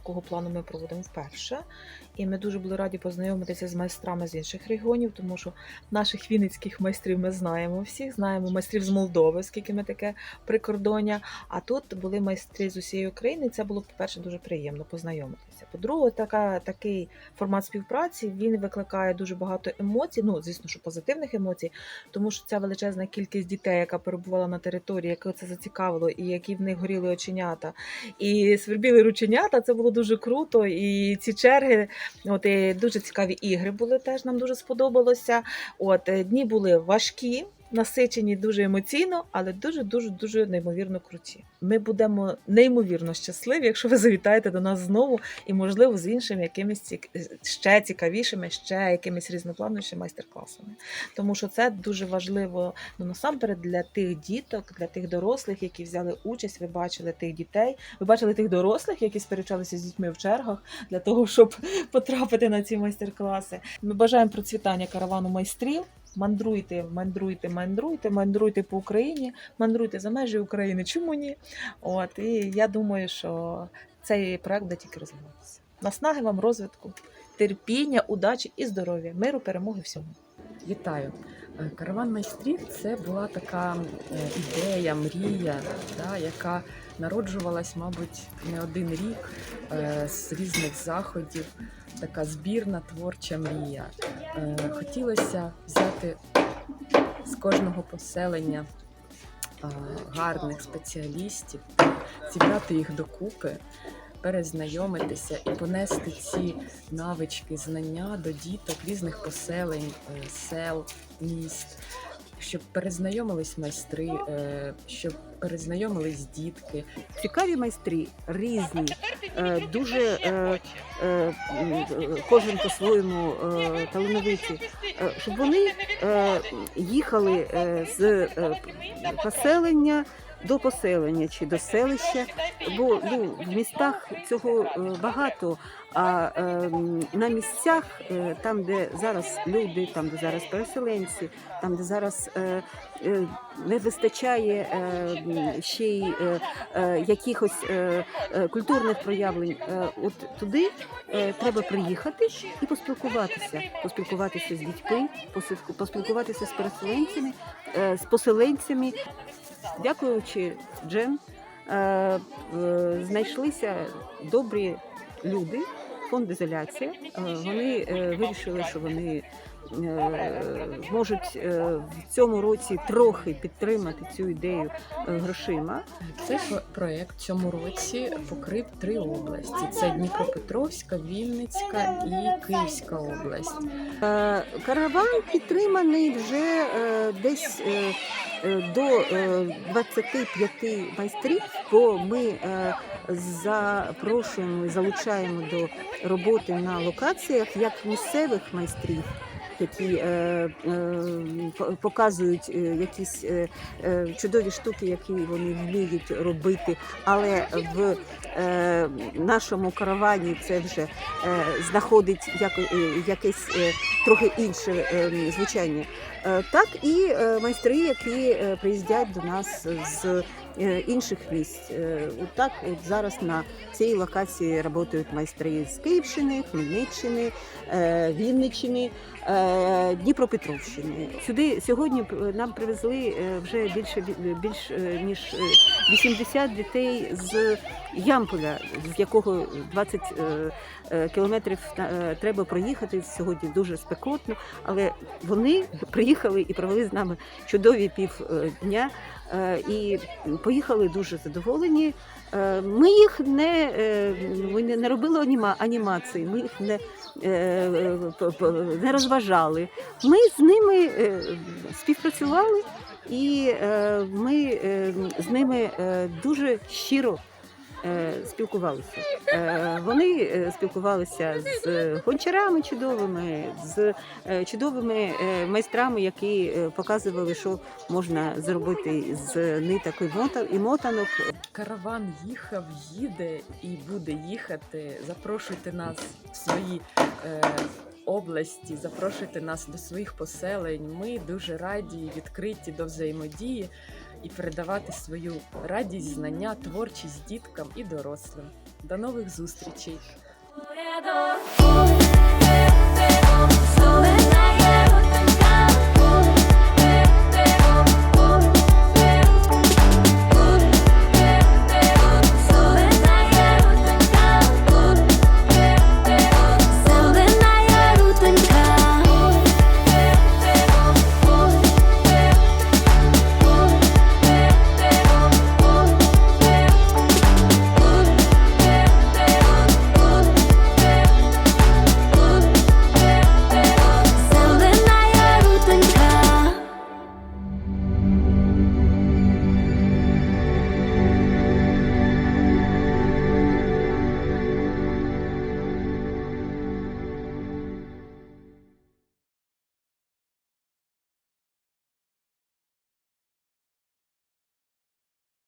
такого плану ми проводимо вперше. І ми дуже були раді познайомитися з майстрами з інших регіонів, тому що наших вінницьких майстрів ми знаємо всіх, знаємо майстрів з Молдови, оскільки ми таке прикордоння. А тут були майстри з усієї України. і Це було, по-перше, дуже приємно познайомитися. По-друге, така, такий формат співпраці він викликає дуже багато емоцій. Ну, звісно, що позитивних емоцій, тому що ця величезна кількість дітей, яка перебувала на території, яке це зацікавило, і які в них горіли оченята, і свербіли рученята, це було дуже круто. І ці черги, от і дуже цікаві ігри були теж. Нам дуже сподобалося. От е, дні були важкі. Насичені дуже емоційно, але дуже дуже неймовірно круті. Ми будемо неймовірно щасливі, якщо ви завітаєте до нас знову, і можливо з іншими якимись ще цікавішими, ще якимись різноплановішими майстер-класами. Тому що це дуже важливо ну насамперед для тих діток, для тих дорослих, які взяли участь. Ви бачили тих дітей, ви бачили тих дорослих, які сперечалися з дітьми в чергах для того, щоб потрапити на ці майстер-класи. Ми бажаємо процвітання каравану майстрів. Мандруйте, мандруйте, мандруйте, мандруйте по Україні, мандруйте за межі України. Чому ні? От і я думаю, що цей проект буде тільки розвиватися. Наснаги вам розвитку, терпіння, удачі і здоров'я, миру, перемоги всьому. Вітаю! Е, Караван майстрів це була така е, ідея, мрія, да, яка народжувалась, мабуть, не один рік е, з різних заходів. Така збірна творча мрія. Хотілося взяти з кожного поселення гарних спеціалістів, зібрати їх докупи, перезнайомитися і понести ці навички, знання до діток різних поселень, е, сел, міст, щоб перезнайомились майстри, е, щоб перезнайомились дітки. цікаві майстри, різні, е, дуже кожен по-своєму талановиті, щоб вони їхали з поселення до поселення чи до селища, бо ну, в містах цього е, багато. А е, на місцях, е, там, де зараз люди, там, де зараз переселенці, там, де зараз е, е, не вистачає е, ще й е, е, якихось е, е, культурних проявлень, е, от туди е, треба приїхати і поспілкуватися, поспілкуватися з дітьми, поспілкуватися з переселенцями, е, з поселенцями. Дякуючи Джен, е, е, знайшлися добрі люди, фонд ізоляція. Е, Вони вирішили, що вони можуть е, в цьому році трохи підтримати цю ідею е, грошима. Цей про- проект в цьому році покрив три області: це Дніпропетровська, Вінницька і Київська область. Е, Караван підтриманий вже е, десь е, е, до е, 25 майстрів, бо ми е, запрошуємо і залучаємо до роботи на локаціях як місцевих майстрів. Які е, е, по- показують е, якісь е, е, чудові штуки, які вони вміють робити, але в е, нашому каравані це вже е, знаходить як, е, якесь е, трохи інше е, звучання. Е, Так і е, майстри, які приїздять до нас з інших місць. Е, от Так, от зараз на цій локації працюють майстри з Київщини, Хмельниччини, е, Вінниччини, е, Дніпропетровщини. Сюди сьогодні нам привезли е, вже більше більш е, ніж е, 80 дітей з Ямполя, з якого 20 е, е, кілометрів е, треба проїхати. Сьогодні дуже спекотно, але вони приїхали і провели з нами чудові півдня е, і поїхали дуже задоволені. Е, Ми їх не, е, ми не робили аніма, анімації, ми їх не, е, не розважали. Ми з ними співпрацювали, і ми з ними дуже щиро спілкувалися. Е, Вони е, спілкувалися з гончарами чудовими, з е, чудовими е, майстрами, які е, показували, що можна зробити з ниток і мотанок. Караван їхав, їде і буде їхати. Запрошуйте нас в свої е, області, запрошуйте нас до своїх поселень. Ми дуже раді і відкриті до взаємодії і передавати свою радість, знання, творчість діткам і дорослим. До нових зустрічей!